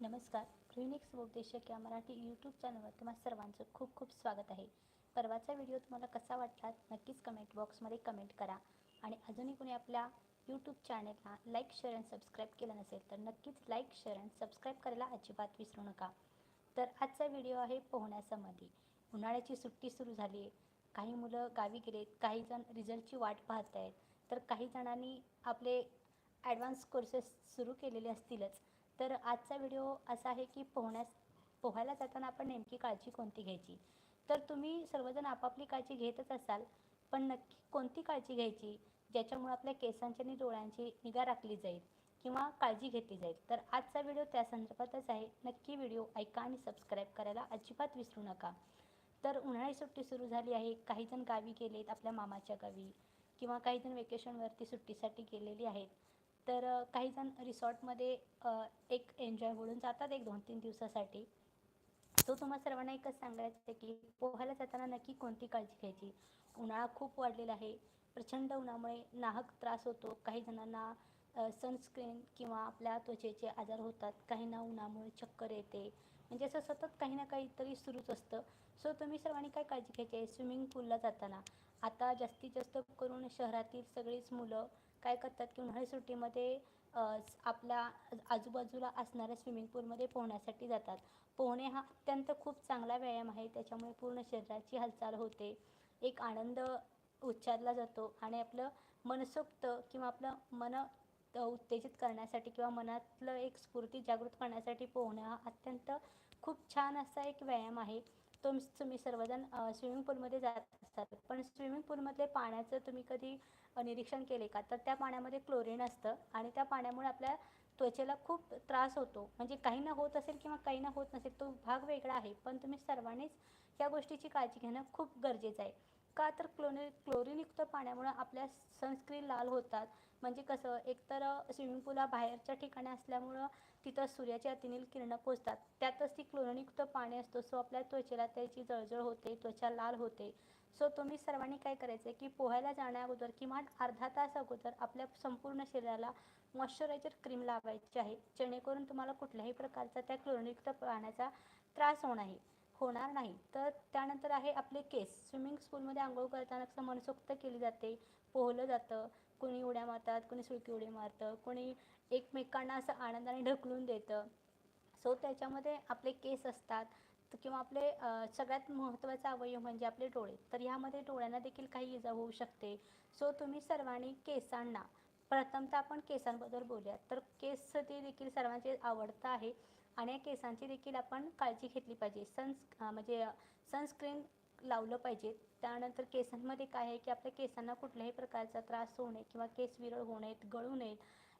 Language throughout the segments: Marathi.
नमस्कार. क्लिनिक्स उपदेशक या मराठी यूट्यूब चॅनलवर तुम्हा सर्वांचं खूप खूप स्वागत आहे. परवाचा व्हिडिओ तुम्हाला कसा वाटला नक्कीच कमेंट बॉक्समध्ये कमेंट करा. आणि अजूनही कोणी आपल्या यूट्यूब चॅनलला लाईक शेअर अँड सबस्क्राईब केलं नसेल तर नक्कीच लाईक शेअर अँड सबस्क्राईब करायला अजिबात विसरू नका. तर आजचा व्हिडिओ आहे पोहण्यासंबंधी. उन्हाळ्याची सुट्टी सुरू झाली आहे. काही मुलं गावी गेलेत काही जण रिझल्टची वाट पाहत आहेत तर काही जणांनी आपले ॲडव्हान्स कोर्सेस सुरू केलेले असतीलच. तर आजचा व्हिडिओ असा आहे की पोहण्यास पोहायला जाताना आपण नेमकी काळजी कोणती घ्यायची? तर तुम्ही सर्वजण आपापली काळजी घेतच असाल पण नक्की कोणती काळजी घ्यायची? ज्याच्यामुळे आपल्या केसांची आणि डोळ्यांची निगा राखली जाईल किंवा काळजी घेतली जाईल. तर आजचा व्हिडिओ त्या संदर्भातच आहे. नक्की व्हिडिओ ऐका आणि सबस्क्राईब करायला अजिबात विसरू नका. तर उन्हाळी सुट्टी सुरू झाली आहे. काही जण गावी गेलेत आपल्या मामाच्या गावी किंवा काही जण वेकेशनवरती सुट्टीसाठी गेलेली आहेत. तर काहीजण काही जण रिसॉर्टमध्ये एक एन्जॉय बोलून जातात एक दोन तीन दिवसासाठी. तो तुम्हा सर्वांना एकच सांगायचं की पोहायला जाताना नक्की कोणती काळजी घ्यायची? उन्हाळा खूप वाढलेला आहे. प्रचंड उन्हामुळे नाहक त्रास होतो. काही जणांना सनस्क्रीन किंवा आपल्या त्वचेचे आजार होतात. काहींना उन्हामुळे चक्कर येते. म्हणजे असं सतत काही ना काहीतरी सुरूच असतं. सो तुम्ही सर्वांनी काय काळजी घ्यायची आहे? स्विमिंग पूलला जाताना. आता जास्तीत जास्त करून शहरातील सगळीच मुलं काय करतात की उन्हाळी सुट्टीमध्ये आपल्या आजूबाजूला असणाऱ्या स्विमिंग पूलमध्ये पोहण्यासाठी जातात. पोहणे हा अत्यंत खूप चांगला व्यायाम आहे त्याच्यामुळे पूर्ण शरीराची हालचाल होते. एक आनंद उच्चारला जातो आणि आपलं मनसोक्त किंवा आपलं मन उत्तेजित करण्यासाठी किंवा मनातलं एक स्फूर्ती जागृत करण्यासाठी पोहणं हा अत्यंत खूप छान असा एक व्यायाम आहे. तो तुम्ही सर्वजण स्विमिंग पूलमध्ये जात असतात. पण स्विमिंग पूलमधले पाण्याचं तुम्ही कधी निरीक्षण केले का? तर त्या पाण्यामध्ये क्लोरीन असतं आणि त्या पाण्यामुळे आपल्या त्वचेला खूप त्रास होतो. म्हणजे काहींना होत असेल किंवा काहींना होत नसेल तो भाग वेगळा आहे. पण तुम्ही सर्वांनीच या गोष्टीची काळजी घेणं खूप गरजेचं आहे. का तर क्लोनि क्लोरीनयुक्त पाण्यामुळं आपल्या सनस्क्रीन लाल होतात. म्हणजे कसं एकतर स्विमिंग पूल हा बाहेरच्या ठिकाणी असल्यामुळं तिथं सूर्याच्या अतिनील किरणं पोचतात. त्यातच ती क्लोरीनयुक्त पाणी असतो सो आपल्या त्वचेला त्याची जळजळ होते त्वचा लाल होते. सो तुम्ही सर्वांनी काय करायचं आहे की पोहायला जाण्या अगोदर किमान अर्धा तास अगोदर आपल्या संपूर्ण शरीराला मॉइश्चरायझर क्रीम लावायची आहे. जेणेकरून तुम्हाला कुठल्याही प्रकारचा त्या क्लोरीनयुक्त पाण्याचा त्रास होणार आहे होणार नाही. तर त्यानंतर आहे आपले केस. स्विमिंग पूलमध्ये आंघोळ करताना कसं मनसोक्त केली जाते. पोहलं जातं. कोणी उड्या मारतात कोणी सुळकी उडी मारतं कोणी एकमेकांना असं आनंदाने ढकलून देतं. सो त्याच्यामध्ये आपले केस असतात. किंवा आपले सगळ्यात महत्त्वाचा अवयव म्हणजे आपले डोळे. तर ह्यामध्ये डोळ्यांना देखील काही इजा होऊ शकते. सो तुम्ही सर्वांनी केसांना प्रथमतः आपण केसांबद्दल बोलूया तर केस ते देखील सर्वांचे आवडतं आहे. आणि या केसांची देखील आपण काळजी घेतली पाहिजे. सन्स म्हणजे सनस्क्रीन लावलं पाहिजे. त्यानंतर केसांमध्ये काय आहे की आपल्या केसांना कुठल्याही प्रकारचा त्रास होऊ नये किंवा केस विरळ होऊ नयेत गळू नयेत.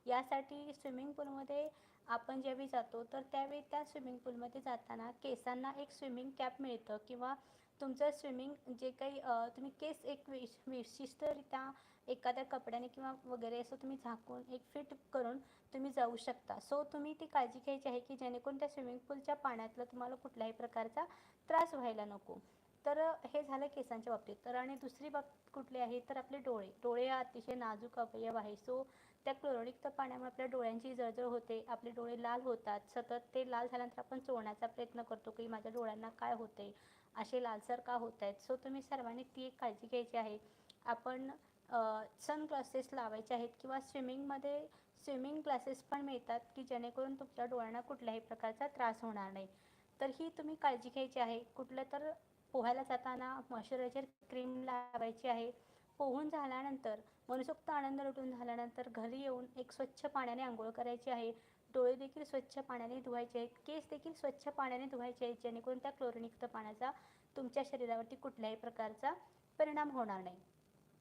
यासाठी स्विमिंग पूलमध्ये आपण ज्यावेळी जातो तर त्यावेळी त्या स्विमिंग पूलमध्ये जाताना केसांना एक स्विमिंग कॅप मिळतं किंवा तुमचं स्विमिंग जे काही तुम्ही केस एक विश विशिष्टरित्या एखाद्या कपड्याने किंवा वगैरे असं तुम्ही झाकून एक फिट करून तुम्ही जाऊ शकता. सो तुम्ही ती काळजी घ्यायची आहे की जेणेकरून त्या स्विमिंग पूलच्या पाण्यातलं तुम्हाला कुठल्याही प्रकारचा त्रास व्हायला नको. तर हे झालं केसांच्या बाबतीत. तर आणि दुसरी बाब कुठली आहे? तर आपले डोळे. डोळे हा अतिशय नाजूक अवयव आहे. सो त्या क्लोरिनयुक्त पाण्यामुळे आपल्या डोळ्यांची जळजळ होते आपले डोळे लाल होतात. सतत ते लाल झाल्यानंतर आपण चोळण्याचा प्रयत्न करतो की माझ्या डोळ्यांना काय होते असे लालसर का होत आहेत सो तुम्ही सर्वांनी ती एक काळजी घ्यायची आहे. आपण सन ग्लासेस लावायचे आहेत किंवा स्विमिंगमध्ये स्विमिंग ग्लासेस पण मिळतात की जेणेकरून तुमच्या डोळ्यांना कुठल्याही प्रकारचा त्रास होणार नाही. तर ही तुम्ही काळजी घ्यायची आहे. कुठलं तर पोहायला जाताना मॉइश्चरायझर क्रीम लावायची आहे. पोहून झाल्यानंतर मनसोक्त आनंद लुटून झाल्यानंतर घरी येऊन एक स्वच्छ पाण्याने आंघोळ करायची आहे. डोळे देखील स्वच्छ पाण्याने धुवायचे आहेत. केस देखील स्वच्छ पाण्याने धुवायचे आहेत जेणेकरून त्या क्लोरिनयुक्त पाण्याचा तुमच्या शरीरावरती कुठल्याही प्रकारचा परिणाम होणार नाही.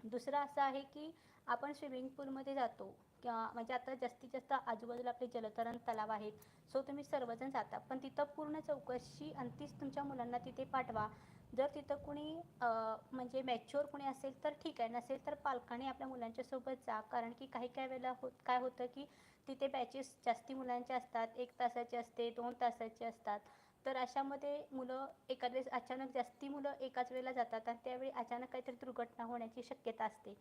दुसरं असं आहे की आपण स्विमिंग पूलमध्ये जातो. किंवा म्हणजे आता जास्तीत जास्त आजूबाजूला आपले जलतरण तलाव आहेत. सो तुम्ही सर्वजण जाता. पण तिथं पूर्ण चौकशी आणि तीच तुमच्या मुलांना तिथे पाठवा. जर तिथं कुणी म्हणजे मॅच्युअर कुणी असेल तर ठीक आहे. नसेल तर पालकांनी आपल्या मुलांच्या सोबत जा. कारण की काही काही वेळेला हो काय होतं की तिथे बॅचेस जास्ती मुलांचे असतात. एक तासाचे असते दोन तासाचे असतात. तर अशामध्ये मुलं एखाद्या वेळेस अचानक जास्ती मुलं एकाच वेळेला जातात आणि त्यावेळी अचानक काहीतरी दुर्घटना होण्याची शक्यता असते.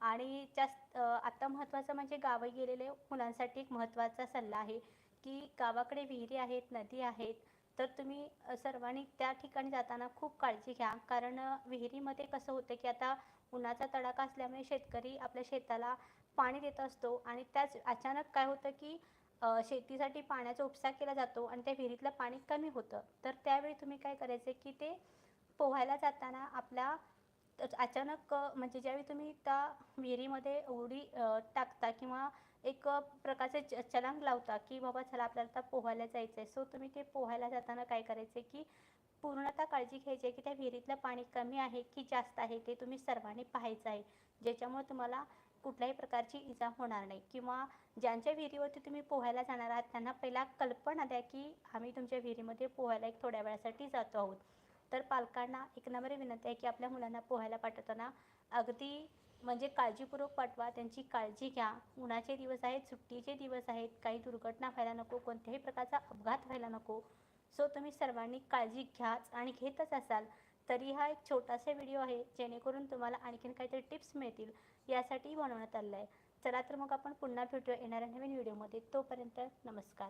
आणि जास्त आत्ता आता महत्त्वाचं म्हणजे गावी गेलेले मुलांसाठी एक महत्त्वाचा सल्ला आहे की गावाकडे विहिरी आहेत नदी आहेत. तर तुम्ही सर्वांनी त्या ठिकाणी जाताना खूप काळजी घ्या. कारण विहिरीमध्ये कसं होतं की आता उन्हाचा तडाखा असल्यामुळे शेतकरी आपल्या शेताला पाणी देत असतो आणि त्याच अचानक काय होतं की शेतीसाठी पाण्याचा उपसा केला जातो आणि त्या विहिरीतलं पाणी कमी होतं. तर त्यावेळी तुम्ही काय करायचं की ते पोहायला जाताना आपल्या तर अचानक म्हणजे ज्यावेळी तुम्ही त्या विहिरीमध्ये उडी टाकता किंवा एक प्रकारचे च छलांग लावता की बाबा चला आपल्याला आता पोहायला जायचं आहे सो तुम्ही ते पोहायला जाताना काय करायचं की पूर्णतः काळजी घ्यायची आहे की त्या विहिरीतलं पाणी कमी आहे की जास्त आहे ते तुम्ही सर्वांनी पाहायचं आहे. ज्याच्यामुळे तुम्हाला कुठल्याही प्रकारची इजा होणार नाही. किंवा ज्यांच्या विहिरीवरती तुम्ही पोहायला जाणार आहात त्यांना पहिला कल्पना द्या की आम्ही तुमच्या विहिरीमध्ये पोहायला एक थोड्या वेळासाठी जातो आहोत. तर पालकांना एक नम्र विनंती आहे की आपल्या मुलांना पोहायला पाठवताना अगदी म्हणजे काळजीपूर्वक पाठवा त्यांची काळजी घ्या. उन्हाचे दिवस आहेत सुट्टीचे दिवस आहेत काही दुर्घटना व्हायला नको कोणत्याही प्रकारचा अपघात व्हायला नको. सो तुम्ही सर्वांनी काळजी घ्याच आणि घेतच असाल तरी हा एक छोटासा व्हिडिओ आहे जेणेकरून तुम्हाला आणखीन काहीतरी टिप्स मिळतील यासाठी बनवण्यात आलं आहे. चला तर मग आपण पुन्हा भेटूया येणाऱ्या नवीन व्हिडिओमध्ये. तोपर्यंत नमस्कार.